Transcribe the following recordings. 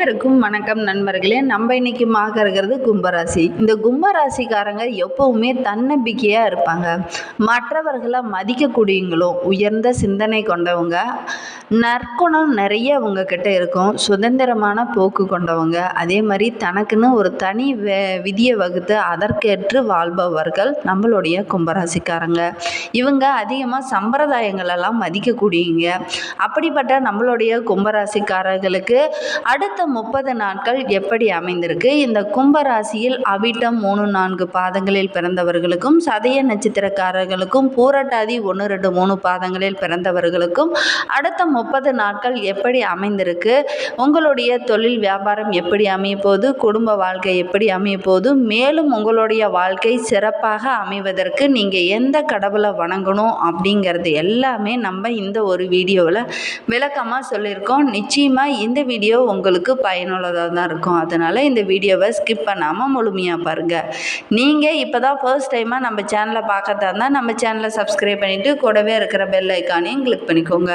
அனைவருக்கும் வணக்கம் நண்பர்களே. நம்ம இன்னைக்கு பார்க்க இருக்கிறது கும்பராசி. இந்த கும்பராசிக்காரங்க எப்பவுமே தன்னம்பிக்கையாக இருப்பாங்க. மற்றவர்களை மதிக்கக்கூடியவங்களும் உயர்ந்த சிந்தனை கொண்டவங்க நற்குணம் நிறைய அவங்க கிட்ட இருக்கும் சுதந்திரமான போக்கு கொண்டவங்க. அதே மாதிரி தனக்குன்னு ஒரு தனி விதியை வகுத்து அதற்கேற்று வாழ்பவர்கள் நம்மளுடைய கும்பராசிக்காரங்க. இவங்க அதிகமாக சம்பிரதாயங்களெல்லாம் மதிக்கக்கூடியவங்க. அப்படிப்பட்ட நம்மளுடைய கும்பராசிக்காரர்களுக்கு அடுத்த முப்பது நாட்கள் எப்படி அமைந்திருக்கு? இந்த கும்பராசியில் அவிட்டம் மூணு நான்கு பாதங்களில் பிறந்தவர்களுக்கும் சதய நட்சத்திரக்காரர்களுக்கும் பூரட்டாதி ஒன்று ரெண்டு மூணு பாதங்களில் பிறந்தவர்களுக்கும் அடுத்த முப்பது நாட்கள் எப்படி அமைந்திருக்கு? உங்களுடைய தொழில் வியாபாரம் எப்படி அமையப்போது குடும்ப வாழ்க்கை எப்படி அமையப்போது மேலும் உங்களுடைய வாழ்க்கை சிறப்பாக அமைவதற்கு நீங்கள் எந்த கடவுளை வணங்கணும் அப்படிங்கிறது எல்லாமே நம்ம இந்த ஒரு வீடியோவில் விளக்கமாக சொல்லியிருக்கோம். நிச்சயமாக இந்த வீடியோ உங்களுக்கு பயனுள்ளதாக தான் இருக்கும். அதனால் இந்த வீடியோவை ஸ்கிப் பண்ணாமல் முழுமையாக பாருங்கள் நீங்கள் இப்போ தான் ஃபர்ஸ்ட் டைமாக நம்ம சேனலை பார்க்கறதா இருந்தால் நம்ம சேனலை சப்ஸ்கிரைப் பண்ணிவிட்டு கூடவே இருக்கிற பெல் ஐக்கானையும் கிளிக் பண்ணிக்கோங்க.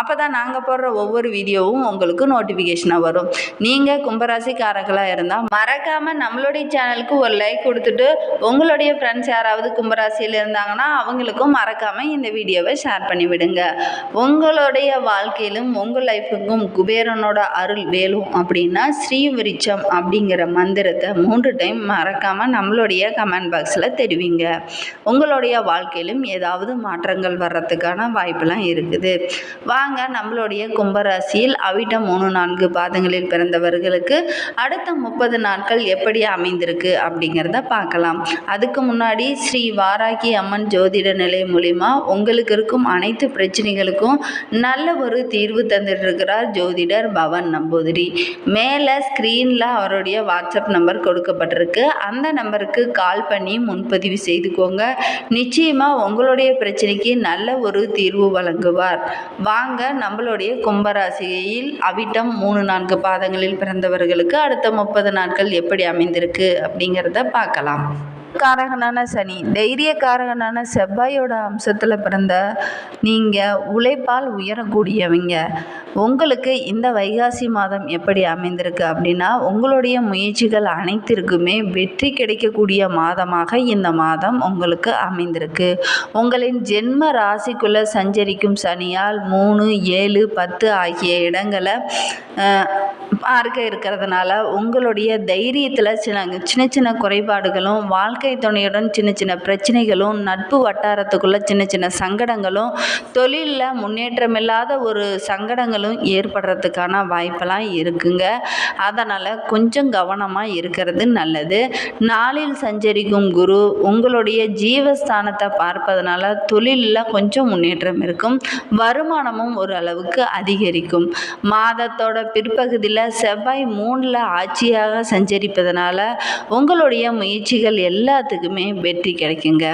அப்போ தான் நாங்கள் போடுற ஒவ்வொரு வீடியோவும் உங்களுக்கு நோட்டிஃபிகேஷனாக வரும். நீங்கள் கும்பராசிக்காரர்களாக இருந்தால் மறக்காமல் நம்மளுடைய சேனலுக்கு ஒரு லைக் கொடுத்துட்டு உங்களுடைய ஃப்ரெண்ட்ஸ் யாராவது கும்பராசியில் இருந்தாங்கன்னா அவங்களுக்கும் மறக்காமல் இந்த வீடியோவை ஷேர் பண்ணி விடுங்க உங்களுடைய வாழ்க்கையிலும் உங்கள் லைஃபுக்கும் குபேரனோட அருள் வேலும் அப்படின்னா ஸ்ரீவிருச்சம் அப்படிங்கிற மந்திரத்தை மூன்று டைம் மறக்காமல் நம்மளுடைய கமெண்ட் பாக்ஸில் தெரிவிங்க. உங்களுடைய வாழ்க்கையிலும் ஏதாவது மாற்றங்கள் வர்றதுக்கான வாய்ப்பெல்லாம் இருக்குது. வாங்க நம்மளுடைய கும்பராசியில் அவிட்டம் மூணு நான்கு பாதங்களில் பிறந்தவர்களுக்கு அடுத்த முப்பது நாட்கள் எப்படி அமைந்திருக்கு அப்படிங்கிறத பார்க்கலாம். அதுக்கு முன்னாடி ஸ்ரீ வாராகி அம்மன் ஜோதிட நிலை மூலிமா உங்களுக்கு இருக்கும் அனைத்து பிரச்சனைகளுக்கும் நல்ல ஒரு தீர்வு தந்துட்டு இருக்கிறார் ஜோதிடர் பவன் நம்பூதிரி. மேலே ஸ்க்ரீனில் அவருடைய வாட்ஸ்அப் நம்பர் கொடுக்கப்பட்டிருக்கு. அந்த நம்பருக்கு கால் பண்ணி முன்பதிவு செய்துக்கோங்க. நிச்சயமாக உங்களுடைய பிரச்சனைக்கு நல்ல ஒரு தீர்வு வழங்குவார். வாங்க நம்மளுடைய கும்பராசியில் அவிட்டம் மூணு நான்கு பாதங்களில் பிறந்தவர்களுக்கு அடுத்த முப்பது நாட்கள் எப்படி அமைந்திருக்கு அப்படிங்கிறத பார்க்கலாம். காரகனான சனி தைரியக்காரகனான செவ்வாயோட அம்சத்தில் பிறந்த நீங்கள் உழைப்பால் உயரக்கூடியவங்க. உங்களுக்கு இந்த வைகாசி மாதம் எப்படி அமைந்திருக்கு அப்படின்னா உங்களுடைய முயற்சிகள் அனைத்திற்குமே வெற்றி கிடைக்கக்கூடிய மாதமாக இந்த மாதம் உங்களுக்கு அமைந்திருக்கு. உங்களின் ஜென்ம ராசிக்குள்ளே சஞ்சரிக்கும் சனியால் மூணு ஏழு பத்து ஆகிய இடங்களை பார்க்க இருக்கிறதுனால உங்களுடைய தைரியத்தில் சின்ன சின்ன சின்ன குறைபாடுகளும் வாழ்க்கை துணையுடன் சின்ன சின்ன பிரச்சனைகளும் நட்பு வட்டாரத்துக்குள்ளே சின்ன சின்ன சங்கடங்களும் தொழிலில் முன்னேற்றமில்லாத ஒரு சங்கடங்களும் ஏற்படுறதுக்கான வாய்ப்பெல்லாம் இருக்குங்க. அதனால் கொஞ்சம் கவனமாக இருக்கிறது நல்லது. நாளில் சஞ்சரிக்கும் குரு உங்களுடைய ஜீவஸ்தானத்தை பார்ப்பதனால தொழிலில் கொஞ்சம் முன்னேற்றம் இருக்கும். வருமானமும் ஒரு அளவுக்கு அதிகரிக்கும். மாதத்தோட பிற்பகுதியில் செவ்வாய் மூணில் ஆட்சியாக சஞ்சரிப்பதனால உங்களுடைய முயற்சிகள் எல்லாத்துக்குமே வெற்றி கிடைக்குங்க.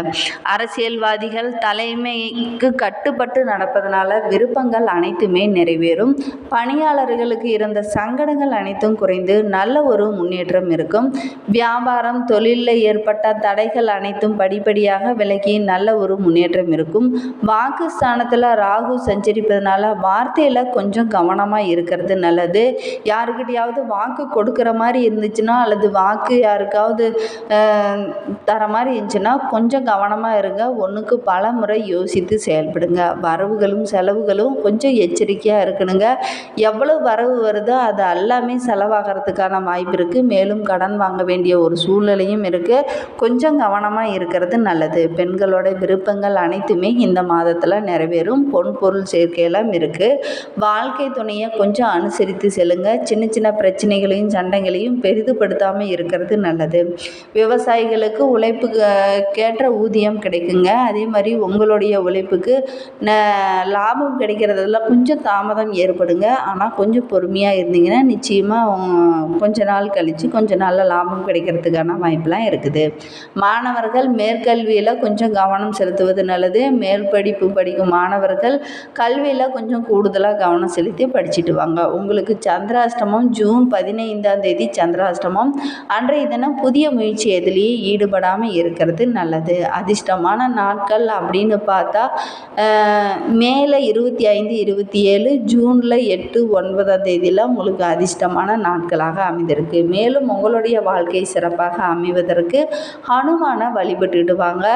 அரசியல்வாதிகள் தலைமைக்கு கட்டுப்பட்டு நடப்பதனால விருப்பங்கள் அனைத்துமே நிறைவேறும். பணியாளர்களுக்கு இருந்த சங்கடங்கள் அனைத்தும் குறைந்து நல்ல ஒரு முன்னேற்றம் இருக்கும். வியாபாரம் தொழிலில் ஏற்பட்ட தடைகள் அனைத்தும் படிப்படியாக விலகி நல்ல ஒரு முன்னேற்றம் இருக்கும். வாக்கு ஸ்தானத்தில் ராகு சஞ்சரிப்பதனால வார்த்தையில் கொஞ்சம் கவனமாக இருக்கிறது நல்லது. யாருக்கிட்டையாவது வாக்கு கொடுக்குற மாதிரி இருந்துச்சுன்னா அல்லது வாக்கு யாருக்காவது தர மாதிரி இருந்துச்சுன்னா கொஞ்சம் கவனமாக இருங்க. ஒன்றுக்கு பல முறை யோசித்து செயல்படுங்க. வரவுகளும் செலவுகளும் கொஞ்சம் எச்சரிக்கையாக இருக்கணுங்க. எவ்வளோ வரவு வருதோ அது எல்லாமே செலவாகிறதுக்கான வாய்ப்பு இருக்குது மேலும் கடன் வாங்க வேண்டிய ஒரு சூழ்நிலையும் இருக்குது கொஞ்சம் கவனமாக இருக்கிறது நல்லது. பெண்களோட விருப்பங்கள் அனைத்துமே இந்த மாதத்தில் நிறைவேறும். பொன் பொருள் சேர்க்கையெல்லாம் இருக்குது வாழ்க்கை துணையை கொஞ்சம் அனுசரித்து செல்லுங்க. சின்ன சின்ன பிரச்சனைகளையும் சண்டைகளையும் பெரிதுபடுத்தாமல் இருக்கிறது நல்லது. விவசாயிகளுக்கு உழைப்புக்கு கேட்ட ஊதியம் கிடைக்குங்க. அதே மாதிரி உங்களுடைய உழைப்புக்கு ந லாபம் கிடைக்கிறதுல கொஞ்சம் தாமதம் ஏற்படுங்க. ஆனால் கொஞ்சம் பொறுமையாக இருந்தீங்கன்னா நிச்சயமாக கொஞ்ச நாள் கழித்து கொஞ்சம் நாளில் லாபம் கிடைக்கிறதுக்கான வாய்ப்பெலாம் இருக்குது. மாணவர்கள் மேற்கல்வியில் கொஞ்சம் கவனம் செலுத்துவது நல்லது. மேற்படிப்பு படிக்கும் மாணவர்கள் கல்வியில் கொஞ்சம் கூடுதலாக கவனம் செலுத்தி படிச்சுட்டு வாங்க. உங்களுக்கு சந்திராஷ்டமம் ஜூன் பதினைந்தாம் தேதி சந்திராஷ்டமம். அன்றைய தினம் புதிய முயற்சி எதுலேயும் ஈடுபடாமல் இருக்கிறது நல்லது. அதிர்ஷ்டமான நாட்கள் அப்படின்னு பார்த்தா மேலே இருபத்தி ஐந்து இருபத்தி ஏழு ஜூனில் எட்டு ஒன்பதாம் தேதியெலாம் உங்களுக்கு அதிர்ஷ்டமான நாட்களாக அமைந்திருக்கு. மேலும் உங்களுடைய வாழ்க்கை சிறப்பாக அமைவதற்கு ஹனுமானை வழிபட்டுடுவாங்க.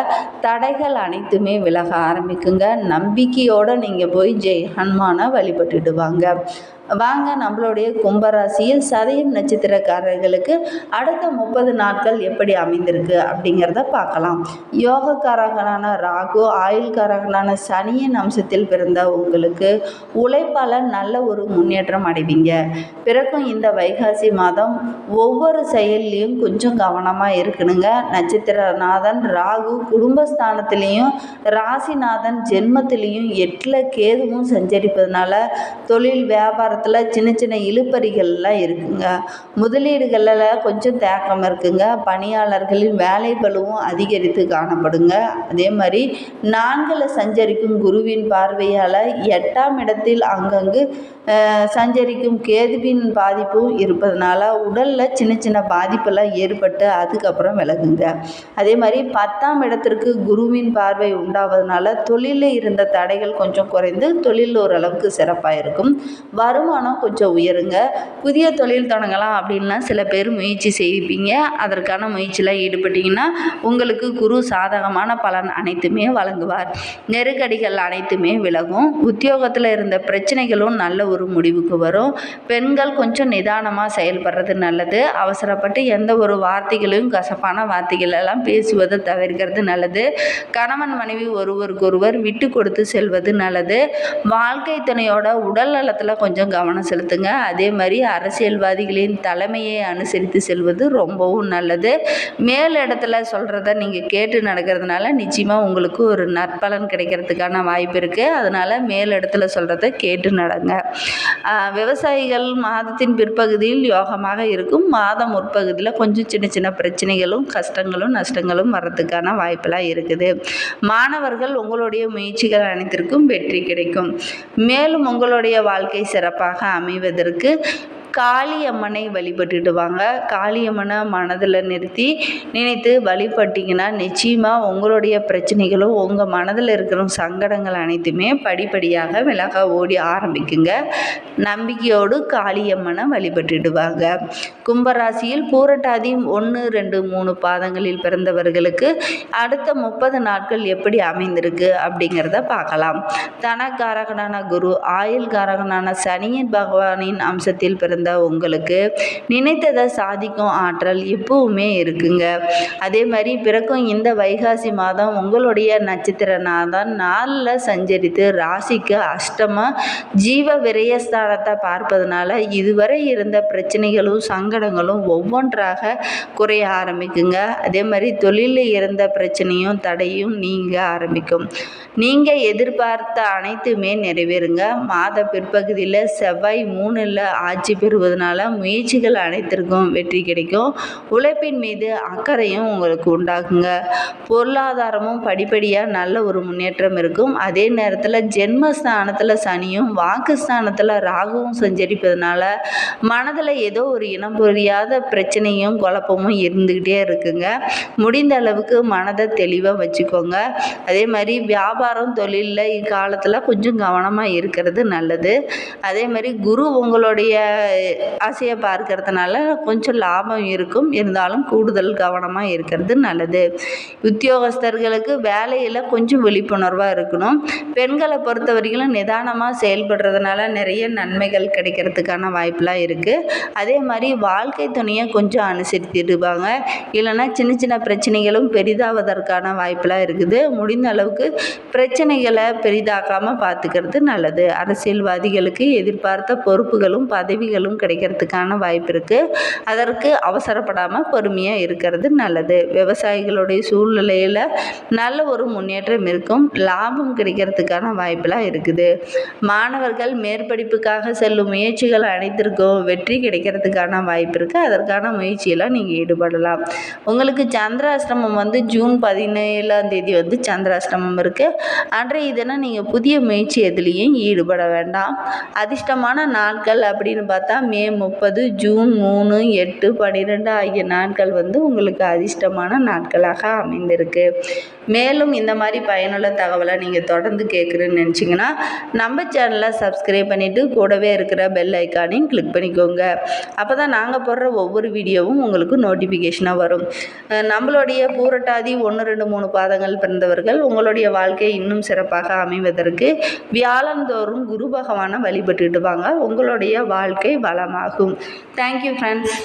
தடைகள் அனைத்துமே விலக ஆரம்பிக்குங்க. நம்பிக்கையோடு நீங்கள் போய் ஜெய் ஹனுமானை வழிபட்டுடுவாங்க. வாங்க நம்மளுடைய கும்பராசியில் சதயம் நட்சத்திரக்காரர்களுக்கு அடுத்த முப்பது நாட்கள் எப்படி அமைந்திருக்கு அப்படிங்கிறத பார்க்கலாம். யோகக்காரகனான ராகு ஆயுள்காரகனான சனியின் அம்சத்தில் பிறந்த உங்களுக்கு உழைப்பால் நல்ல ஒரு முன்னேற்றம் அடைவீங்க. பிறக்கும் இந்த வைகாசி மாதம் ஒவ்வொரு செயல்லையும் கொஞ்சம் கவனமாக இருக்கணுங்க. நட்சத்திரநாதன் ராகு குடும்பஸ்தானத்திலையும் ராசிநாதன் ஜென்மத்திலையும் எட்டில் கேதுவும் சஞ்சரிப்பதனால தொழில் வியாபாரத்தில் சின்ன சின்ன இழுப்பறிகள்லாம் இருக்குங்க. முதலீடுகளில் கொஞ்சம் தேக்கம் இருக்குங்க. பணியாளர்களின் வேலை பளுவும் அதிகரித்து காணப்படுங்க. அதே மாதிரி நான்கில் சஞ்சரிக்கும் குருவின் பார்வையால் எட்டாம் இடத்தில் அங்கங்கு சஞ்சரிக்கும் கேதுவின் பாதிப்பும் இருப்பதனால உடலில் சின்ன சின்ன பாதிப்பெல்லாம் ஏற்பட்டு அதுக்கப்புறம் விலகுங்க. அதே மாதிரி பத்தாம் இடத்திற்கு குருவின் பார்வை உண்டாவதுனால தொழிலில் இருந்த தடைகள் கொஞ்சம் குறைந்து தொழில் ஓரளவுக்கு சிறப்பாக இருக்கும் வரும் வருமானம் கொஞ்சம் உயருங்க. புதிய தொழில் தொடங்கலாம் அப்படின்லாம் சில பேர் முயற்சி செய்விப்பீங்க அதற்கான முயற்சியில் ஈடுபட்டீங்கன்னா உங்களுக்கு குரு சாதகமான பலன் அனைத்துமே வழங்குவார். நெருக்கடிகள் அனைத்துமே விலகும். உத்தியோகத்தில் இருந்த பிரச்சனைகளும் நல்ல ஒரு முடிவுக்கு வரும். பெண்கள் கொஞ்சம் நிதானமாக செயல்படுறது நல்லது. அவசரப்பட்டு எந்த ஒரு வார்த்தைகளையும் கசப்பான வார்த்தைகள் எல்லாம் பேசுவதை தவிர்க்கிறது நல்லது. கணவன் மனைவி ஒருவருக்கொருவர் விட்டு கொடுத்து செல்வது நல்லது. வாழ்க்கை துணையோட உடல் நலத்தில் கொஞ்சம் கவனம் செலுத்துங்க. அதே மாதிரி அரசியல்வாதிகளின் தலைமையை அனுசரித்து செல்வது ரொம்பவும் நல்லது. மேல் இடத்துல சொல்கிறத நீங்கள் கேட்டு நடக்கிறதுனால நிச்சயமாக உங்களுக்கு ஒரு நற்பலன் கிடைக்கிறதுக்கான வாய்ப்பு இருக்குது அதனால் மேல் இடத்துல சொல்கிறத கேட்டு நடங்க. விவசாயிகள் மாதத்தின் பிற்பகுதியில் யோகமாக இருக்கும். மாதம் முற்பகுதியில் கொஞ்சம் சின்ன சின்ன பிரச்சனைகளும் கஷ்டங்களும் நஷ்டங்களும் வர்றதுக்கான வாய்ப்பெல்லாம் இருக்குது. மாணவர்கள் உங்களுடைய முயற்சிகள் அனைத்திற்கும் வெற்றி கிடைக்கும். மேலும் உங்களுடைய வாழ்க்கை சிறப்பாக அமைவதற்கு காளியம்மனை வழிபட்டுடுவாங்க காளியம்மனை மனதில் நிறுத்தி நினைத்து வழிபட்டிங்கன்னா நிச்சயமாக உங்களுடைய பிரச்சனைகளும் உங்கள் மனதில் இருக்கிற சங்கடங்கள் அனைத்துமே படிப்படியாக விலக ஓடி ஆரம்பிக்குங்க. நம்பிக்கையோடு காளியம்மனை வழிபட்டுடுவாங்க கும்பராசியில் பூரட்டாதி ஒன்று ரெண்டு மூணு பாதங்களில் பிறந்தவர்களுக்கு அடுத்த முப்பது நாட்கள் எப்படி அமைந்திருக்கு அப்படிங்கிறத பார்க்கலாம். தனக்காரகனான குரு ஆயுள்காரகனான சனியின் பகவானின் அம்சத்தில் பிறந்த உங்களுக்கு நினைத்ததை சாதிக்கும் ஆற்றல் எப்பவுமே இருக்குங்க. அதே மாதிரி பிறக்கும் இந்த வைகாசி மாதம் உங்களுடைய நட்சத்திரநாதன் நாளில் சஞ்சரித்து ராசிக்கு அஷ்டம ஜீவ விரயஸ்தானத்தை பார்ப்பதனால இதுவரை இருந்த பிரச்சனைகளும் சங்கடங்களும் ஒவ்வொன்றாக குறைய ஆரம்பிக்குங்க. அதே மாதிரி தொழிலில் இருந்த பிரச்சனையும் தடையும் நீங்க ஆரம்பிக்கும். நீங்கள் எதிர்பார்த்த அனைத்துமே நிறைவேறுங்க. மாத பிற்பகுதியில் செவ்வாய் மூணில் ஆட்சி பெறுவதனால முயற்சிகள் அனைத்திற்கும் வெற்றி கிடைக்கும். உழைப்பின் மீது அக்கறையும் உங்களுக்கு உண்டாகுங்க. பொருளாதாரமும் படிப்படியாக நல்ல ஒரு முன்னேற்றம் இருக்கும். அதே நேரத்தில் ஜென்மஸ்தானத்தில் சனியும் வாக்குஸ்தானத்தில் ராகுவும் சஞ்சரிப்பதனால மனதில் ஏதோ ஒரு இனம் புரியாத பிரச்சனையும் குழப்பமும் இருந்துக்கிட்டே இருக்குங்க. முடிந்த அளவுக்கு மனதை தெளிவாக வச்சுக்கோங்க. அதே மாதிரி வியாபாரம் தொழிலில் இக்காலத்தில் கொஞ்சம் கவனமாக இருக்கிறது நல்லது. அதே மாதிரி குரு உங்களுடைய ஆசையை பார்க்கறதுனால கொஞ்சம் லாபம் இருக்கும். இருந்தாலும் கூடுதல் கவனமாக இருக்கிறது நல்லது. உத்தியோகஸ்தர்களுக்கு வேலையில் கொஞ்சம் விழிப்புணர்வாக இருக்கணும். பெண்களை பொறுத்த வரைக்கும் நிதானமாக செயல்படுறதுனால நிறைய நன்மைகள் கிடைக்கிறதுக்கான வாய்ப்பெலாம் இருக்குது அதே மாதிரி வாழ்க்கை துணையை கொஞ்சம் அனுசரித்திடுவாங்க. இல்லைன்னா சின்ன சின்ன பிரச்சனைகளும் பெரிதாவதற்கான வாய்ப்பெலாம் இருக்குது. முடிந்த அளவுக்கு பிரச்சனைகளை பெரிதாக்காமல் பார்த்துக்கிறது நல்லது. அரசியல்வாதிகளுக்கு எதிர்பார்த்த பொறுப்புகளும் பதவிகளும் கிடைக்கிறதுக்கான வாய்ப்பு இருக்குது அதற்கு அவசரப்படாமல் பொறுமையாக இருக்கிறது நல்லது. விவசாயிகளுடைய சூழ்நிலையில் நல்ல ஒரு முன்னேற்றம் இருக்கும். லாபம் கிடைக்கிறதுக்கான வாய்ப்பெல்லாம் இருக்குது. மாணவர்கள் மேற்படிப்புக்காக செல்லும் முயற்சிகள் அனைத்திற்கும் வெற்றி கிடைக்கிறதுக்கான வாய்ப்பு இருக்குது அதற்கான முயற்சியெல்லாம் நீங்கள் ஈடுபடலாம். உங்களுக்கு சந்திராஷ்டமம் வந்து ஜூன் பதினேழாம் தேதி வந்து சந்திராஷ்டமம் இருக்குது அன்றைய தினம் நீங்கள் புதிய முயற்சி எதுலேயும் ஈடுபட வேண்டாம். அதிர்ஷ்டமான நாட்கள் அப்படின்னு பார்த்தா பார்த்தா மே முப்பது ஜூன் மூணு எட்டு பன்னிரெண்டு ஆகிய நாட்கள் வந்து உங்களுக்கு அதிர்ஷ்டமான நாட்களாக அமைந்திருக்கு. மேலும் இந்த மாதிரி பயனுள்ள தகவலை நீங்கள் தொடர்ந்து கேட்குறேன்னு நினச்சிங்கன்னா நம்ம சேனலை சப்ஸ்கிரைப் பண்ணிவிட்டு கூடவே இருக்கிற பெல் ஐக்கானையும் கிளிக் பண்ணிக்கோங்க. அப்போ தான் நாங்கள் போடுற ஒவ்வொரு வீடியோவும் உங்களுக்கு நோட்டிஃபிகேஷனாக வரும். நம்மளுடைய பூரட்டாதி ஒன்று ரெண்டு மூணு பாதங்கள் பிறந்தவர்கள் உங்களுடைய வாழ்க்கை இன்னும் சிறப்பாக அமைவதற்கு வியாழந்தோறும் குரு பகவானை வழிபட்டுட்டு வாங்க. உங்களுடைய வாழ்க்கை வளமாகும் தேங்க்யூ ஃப்ரெண்ட்ஸ்